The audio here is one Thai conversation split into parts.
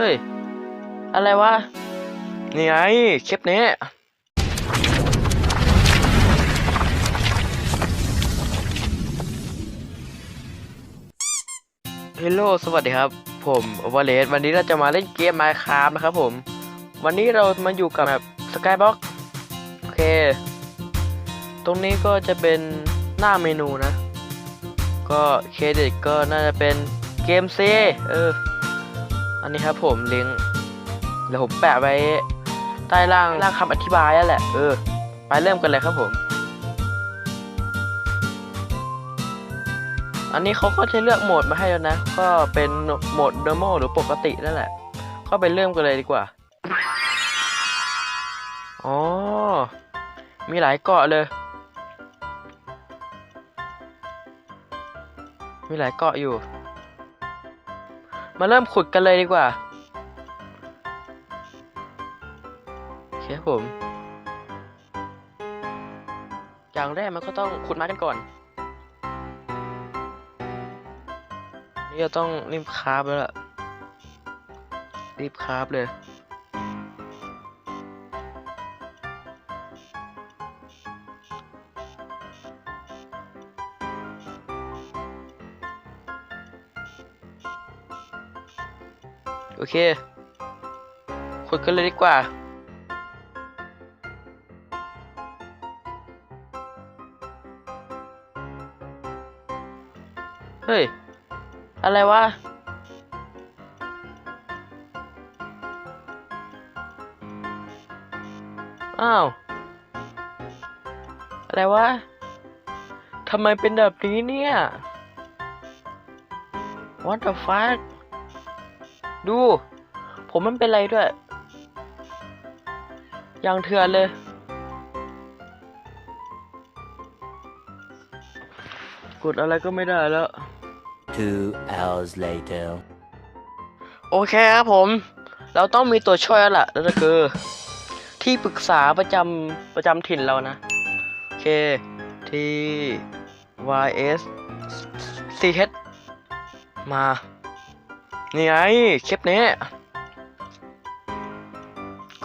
เฮ้ย อะไรวะ นี่ไงคลิปนี้เฮลโลสวัสดีครับ ผมวอลเลสวันนี้เราจะมาเล่นเกม Minecraft นะครับผม วันนี้เรามาอยู่กับแบบสกายบ็อกโอเค ตรงนี้ก็จะเป็นหน้าเมนูนะ ก็เครดิตก็น่าจะเป็นเกมซีเออ อันนี้ครับผมลิงก์เดี๋ยวผมแปะไว้ใต้ล่างล่างคำอธิบายนั่นแหละเออไปเริ่มกันเลยครับผม อันนี้เขาก็จะเลือกโหมดมาให้แล้วนะ ก็เป็นโหมด normal หรือปกตินั่นแหละ ก็ไปเริ่มกันเลยดีกว่า อ๋อ มีหลายเกาะเลย มีหลายเกาะอยู่ มาเริ่มขุดกันเลยดีกว่าโอเคผม อย่างแรกมันก็ต้องขุดไม้กันก่อน นี่จะต้องรีบคราบแล้วล่ะ รีบคราบเลย โอเคขุดกันเลยดีกว่า เฮ้ย อะไรวะอ้าว อะไรวะ ทำไมเป็นแบบนี้เนี่ย What the fuck ดู ผมมันเป็นไรด้วย ยังเถื่อนเลย กดอะไรก็ไม่ได้แล้ว Two hours later. โอเคครับผม เราต้องมีตัวช่วยแล้วล่ะนั่นก็คือ ที่ปรึกษาประจำประจำถิ่นเรานะ โอเค T Y S C H มา นี่ไงคลิปนี้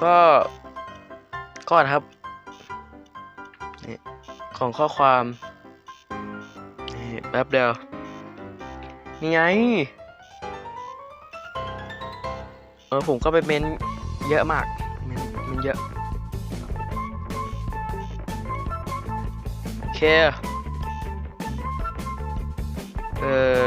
ก็ก่อนครับนี่ของข้อความนี่แป๊บเดียว นี่ไง เออผมก็ไปเมนเยอะมาก เมนเมนเยอะ โอเค เออ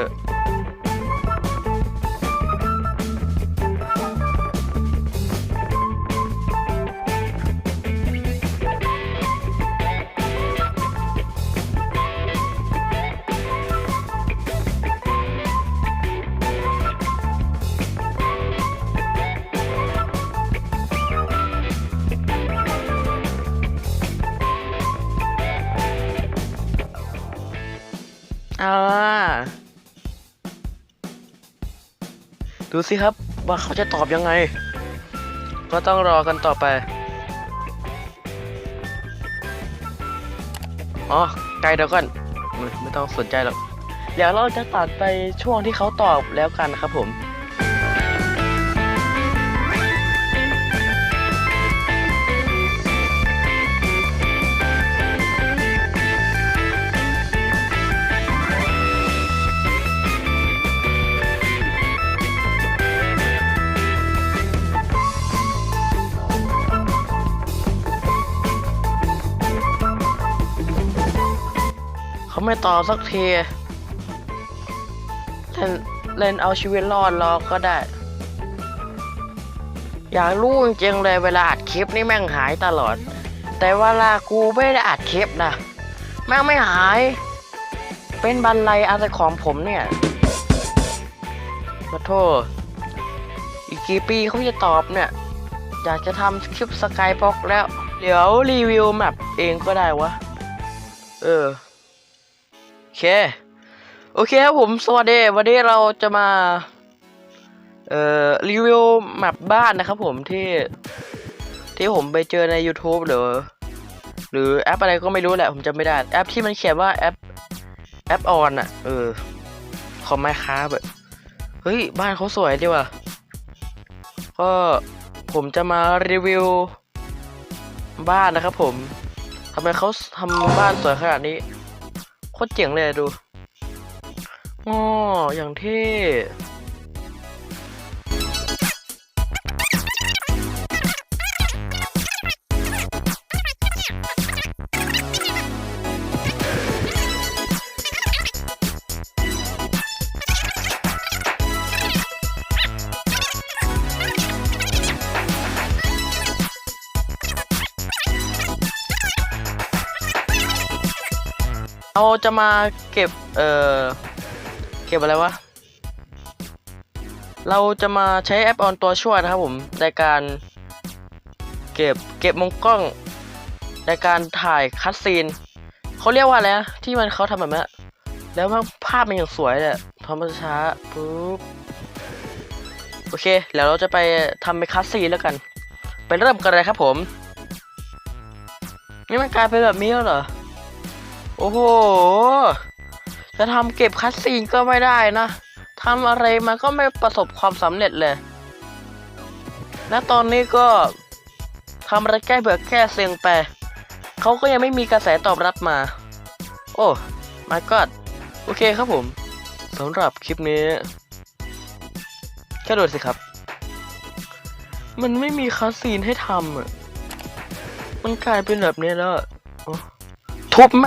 ดูสิครับว่าเขาจะตอบยังไง ก็ต้องรอกันต่อไป อ๋อไกลเดี๋ยวก่อนไม่ไม่ต้องสนใจหรอกเดี๋ยวเราจะตัดไปช่วงที่เขาตอบแล้วกันนะครับผม เขาไม่ตอบสักทีเล่นเล่นเอาชีวิตรอดรอก็ได้ อยากรู้จริงๆเลยเวลาอัดคลิปนี่แม่งหายตลอด แต่เวลากูไม่ได้อัดคลิปนะแม่งไม่หาย เป็นบันไลอะไรของผมเนี่ยขอโทษอีกกี่ปีเขาจะตอบเนี่ย อยากจะทำคลิปสกายบ็อกแล้ว เดี๋ยวรีวิวแมปเองก็ได้วะ เออโอ เค โอเคครับผมสวัสดีวันนี้เราจะมา เอ่อ รีวิวแมปบ้านนะครับผมที่ที่ผมไปเจอใน YouTube หรือ หรือแอปอะไรก็ไม่รู้แหละ ผมจำไม่ได้ แอปที่มันเขียนว่าแอป แอปออนอะ เออของไมค้าแบบเฮ้ย บ้านเขาสวยดีว่ะ ก็ผมจะมารีวิว บ้านนะครับผมทำไมเขาทำบ้านสวยขนาดนี้ โคตรเจ๋งเลยดูอ๋ออย่างเท่ เราจะมาเก็บ เอ่อ เก็บอะไรวะ เราจะมาใช้แอปออนตัวช่วยนะครับผม ในการเก็บเก็บมุมกล้อง ในการถ่ายคัดซีนเขาเรียกว่าอะไรนะที่มันเขาทำแบบนี้แล้วมันภาพมันอย่างสวยเลยอะทำมันช้าปุ๊บโอเคเดี๋ยวเราจะไปทำเป็นคัดซีนแล้วกัน ไปเริ่มกันเลยครับผม นี่มันกลายเป็นแบบนี้แล้วเหรอ โอ้โห จะทำเก็บคัดซีนก็ไม่ได้นะทำอะไรมันก็ไม่ประสบความสำเร็จเลย และตอนนี้ก็ทำอะไรแก้เบื่อแก้เซ็งไป เขาก็ยังไม่มีกระแสตอบรับมา โอ้ my god โอเคครับผมสำหรับคลิปนี้แค่ดูสิครับ มันไม่มีคัสซีนให้ทำอะ มันกลายเป็นแบบนี้แล้วทุบไหม